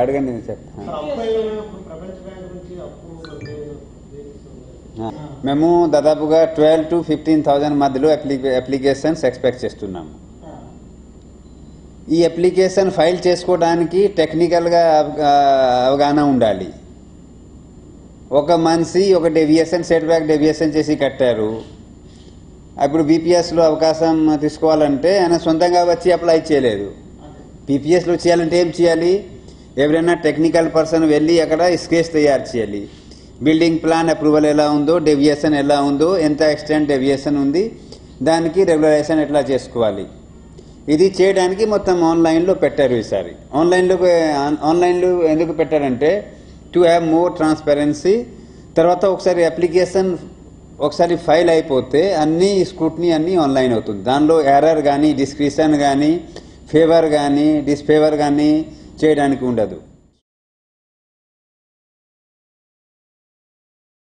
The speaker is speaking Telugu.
అడగండి మేము దాదాపుగా ట్వెల్వ్ టు ఫిఫ్టీన్ థౌజండ్ మధ్యలో అప్లికేషన్స్ ఎక్స్పెక్ట్ చేస్తున్నాము ఈ అప్లికేషన్ ఫైల్ చేసుకోవడానికి టెక్నికల్గా అవగాహన ఉండాలి. ఒక మనిషి ఒక డెవియేషన్ సెట్ బ్యాక్ డెవియేషన్ చేసి కట్టారు. అప్పుడు బీపీఎస్లో అవకాశం తీసుకోవాలంటే ఆయన సొంతంగా వచ్చి అప్లై చేయలేదు. బీపీఎస్లో చేయాలంటే ఏం చేయాలి? ఎవరైనా టెక్నికల్ పర్సన్ వెళ్ళి అక్కడ స్కెచ్ తయారు చేయాలి. బిల్డింగ్ ప్లాన్ అప్రూవల్ ఎలా ఉందో డెవియేషన్ ఎలా ఉందో ఎంత ఎక్స్టెంట్ డెవియేషన్ ఉంది దానికి రెగ్యులరైజేషన్ ఎట్లా చేసుకోవాలి? ఇది చేయడానికి మొత్తం ఆన్లైన్లో పెట్టారు ఈసారి. ఆన్లైన్లో ఆన్లైన్లో ఎందుకు పెట్టారంటే టు హ్యావ్ మోర్ ట్రాన్స్పరెన్సీ తర్వాత ఒకసారి అప్లికేషన్ ఒకసారి ఫైల్ అయిపోతే అన్ని స్క్రూట్నీ అన్నీ ఆన్లైన్ అవుతుంది. దానిలో ఎర్రర్ కానీ డిస్క్రిప్షన్ కానీ ఫేవర్ కానీ డిస్ఫేవర్ కానీ చేయడానికి ఉండదు.